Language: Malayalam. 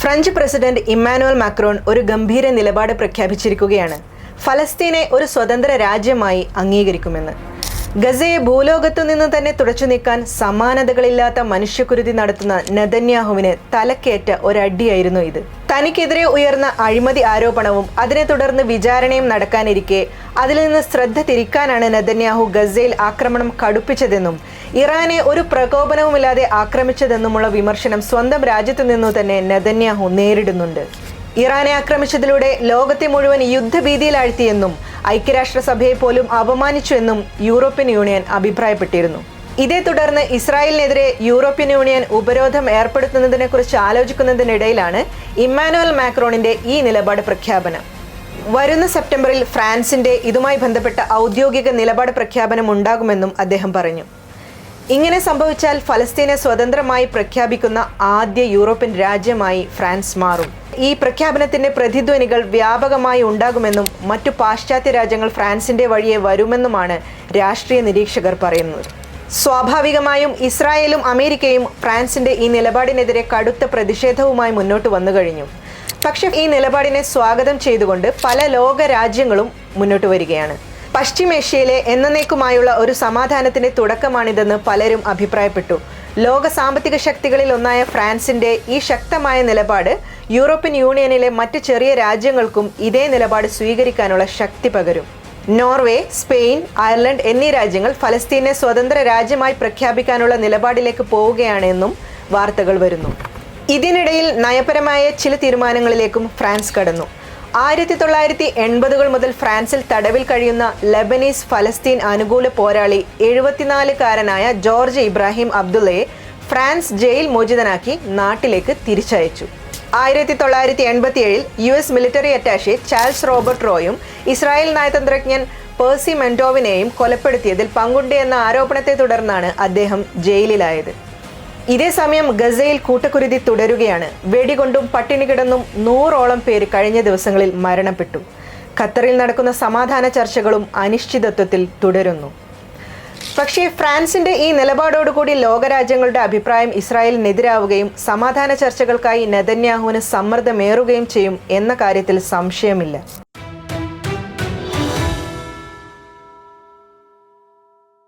ഫ്രഞ്ച് പ്രസിഡന്റ് ഇമ്മാനുവൽ മാക്രോൺ ഒരു ഗംഭീര നിലപാട് പ്രഖ്യാപിച്ചിരിക്കുകയാണ്. ഫലസ്തീനെ ഒരു സ്വതന്ത്ര രാജ്യമായി അംഗീകരിക്കുമെന്ന്. ഗസയെ ഭൂലോകത്തു നിന്ന് തന്നെ തുടച്ചു നീക്കാൻ സമാനതകളില്ലാത്ത മനുഷ്യക്കുരുതി നടത്തുന്ന നെതന്യാഹുവിന് തലക്കേറ്റ ഒരടിയായിരുന്നു ഇത്. തനിക്കെതിരെ ഉയർന്ന അഴിമതി ആരോപണവും അതിനെ തുടർന്ന് വിചാരണയും നടക്കാനിരിക്കെ അതിൽ നിന്ന് ശ്രദ്ധ തിരിക്കാനാണ് നദന്യാഹു ഗസയിൽ ആക്രമണം കടുപ്പിച്ചതെന്നും ഇറാനെ ഒരു പ്രകോപനവുമില്ലാതെ ആക്രമിച്ചതെന്നുമുള്ള വിമർശനം സ്വന്തം രാജ്യത്തു നിന്നു തന്നെ നദന്യാഹു നേരിടുന്നുണ്ട്. ഇറാനെ ആക്രമിച്ചതിലൂടെ ലോകത്തെ മുഴുവൻ യുദ്ധഭീതിയിലാഴ്ത്തിയെന്നും ഐക്യരാഷ്ട്രസഭയെ പോലും അപമാനിച്ചുവെന്നും യൂറോപ്യൻ യൂണിയൻ അഭിപ്രായപ്പെട്ടിരുന്നു. ഇതേ തുടർന്ന് ഇസ്രായേലിനെതിരെ യൂറോപ്യൻ യൂണിയൻ ഉപരോധം ഏർപ്പെടുത്തുന്നതിനെക്കുറിച്ച് ആലോചിക്കുന്നതിനിടയിലാണ് ഇമ്മാനുവൽ മാക്രോണിന്റെ ഈ നിലപാട് പ്രഖ്യാപനം. വരുന്ന സെപ്റ്റംബറിൽ ഫ്രാൻസിന്റെ ഇതുമായി ബന്ധപ്പെട്ട ഔദ്യോഗിക നിലപാട് പ്രഖ്യാപനം ഉണ്ടാകുമെന്നും അദ്ദേഹം പറഞ്ഞു. ഇങ്ങനെ സംഭവിച്ചാൽ ഫലസ്തീനെ സ്വതന്ത്രമായി പ്രഖ്യാപിക്കുന്ന ആദ്യ യൂറോപ്യൻ രാജ്യമായി ഫ്രാൻസ് മാറും. ഈ പ്രഖ്യാപനത്തിന്റെ പ്രതിധ്വനികൾ വ്യാപകമായി ഉണ്ടാകുമെന്നും മറ്റു പാശ്ചാത്യ രാജ്യങ്ങൾ ഫ്രാൻസിന്റെ വഴിയെ വരുമെന്നുമാണ് രാഷ്ട്രീയ നിരീക്ഷകർ പറയുന്നത്. സ്വാഭാവികമായും ഇസ്രായേലും അമേരിക്കയും ഫ്രാൻസിന്റെ ഈ നിലപാടിനെതിരെ കടുത്ത പ്രതിഷേധവുമായി മുന്നോട്ട് വന്നു കഴിഞ്ഞു. പക്ഷേ ഈ നിലപാടിനെ സ്വാഗതം ചെയ്തുകൊണ്ട് പല ലോക രാജ്യങ്ങളും മുന്നോട്ട് വരികയാണ്. പശ്ചിമേഷ്യയിലെ എന്നേക്കുമായുള്ള ഒരു സമാധാനത്തിന്റെ തുടക്കമാണിതെന്ന് പലരും അഭിപ്രായപ്പെട്ടു. ലോക സാമ്പത്തിക ശക്തികളിൽ ഒന്നായ ഫ്രാൻസിന്റെ ഈ ശക്തമായ നിലപാട് യൂറോപ്യൻ യൂണിയനിലെ മറ്റ് ചെറിയ രാജ്യങ്ങൾക്കും ഇതേ നിലപാട് സ്വീകരിക്കാനുള്ള ശക്തി പകരും. നോർവേ സ്പെയിൻ അയർലൻഡ് എന്നീ രാജ്യങ്ങൾ ഫലസ്തീനെ സ്വതന്ത്ര രാജ്യമായി പ്രഖ്യാപിക്കാനുള്ള നിലപാടിലേക്ക് പോവുകയാണെന്നും വാർത്തകൾ വരുന്നു. ഇതിനിടയിൽ നയപരമായ ചില തീരുമാനങ്ങളിലേക്കും ഫ്രാൻസ് കടന്നു. ആയിരത്തി തൊള്ളായിരത്തി എൺപതുകൾ മുതൽ ഫ്രാൻസിൽ തടവിൽ കഴിയുന്ന ലബനീസ് ഫലസ്തീൻ അനുകൂല പോരാളി എഴുപത്തിനാലുകാരനായ ജോർജ് ഇബ്രാഹിം അബ്ദുള്ളയെ ഫ്രാൻസ് ജയിൽ മോചിതനാക്കി നാട്ടിലേക്ക് തിരിച്ചയച്ചു. ആയിരത്തി തൊള്ളായിരത്തി എൺപത്തിയേഴിൽ U S military attache Charles Robert റോയും Israel നയതന്ത്രജ്ഞൻ പേഴ്സി മെൻഡോവിനെയും കൊലപ്പെടുത്തിയതിൽ പങ്കുണ്ട് എന്ന ആരോപണത്തെ തുടർന്നാണ് അദ്ദേഹം ജയിലിലായത്. ഇതേ സമയം ഗസയിൽ കൂട്ടക്കുരുതി തുടരുകയാണ്. വെടികൊണ്ടും പട്ടിണി കിടന്നും നൂറോളം പേര് കഴിഞ്ഞ ദിവസങ്ങളിൽ മരണപ്പെട്ടു. ഖത്തറിൽ നടക്കുന്ന സമാധാന ചർച്ചകളും അനിശ്ചിതത്വത്തിൽ തുടരുന്നു. പക്ഷേ ഫ്രാൻസിന്റെ ഈ നിലപാടോടുകൂടി ലോകരാജ്യങ്ങളുടെ അഭിപ്രായം ഇസ്രായേലിനെതിരാവുകയും സമാധാന ചർച്ചകൾക്കായി നെതന്യാഹുവിന് സമ്മർദ്ദമേറുകയും ചെയ്യും എന്ന കാര്യത്തിൽ സംശയമില്ല.